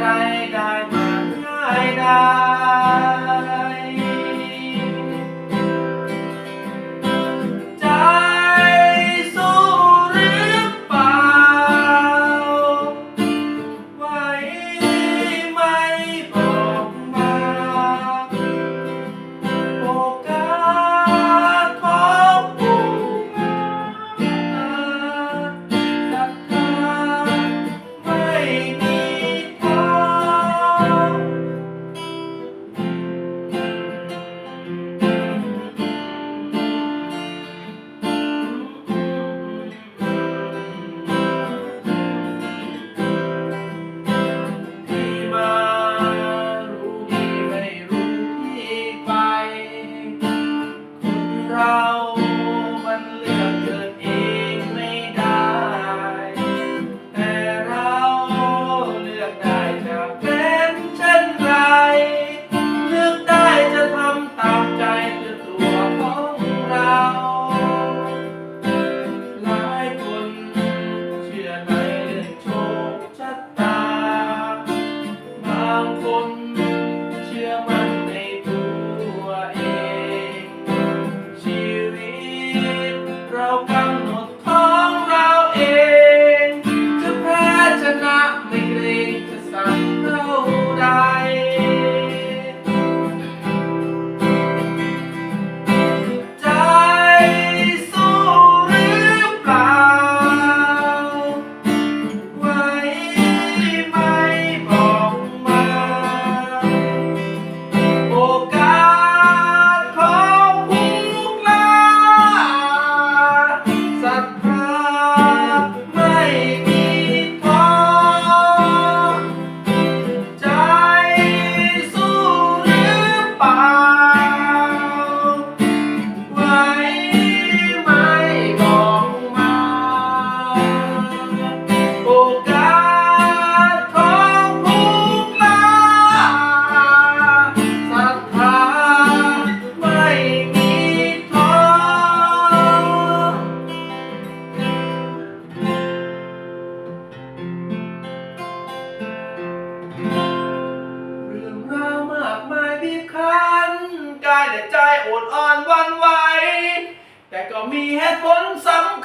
ไรได้มาง่ายได้ 阳光。 แต่ใจอดอ่อนวันไหวแต่ก็มีเหตุผลสำ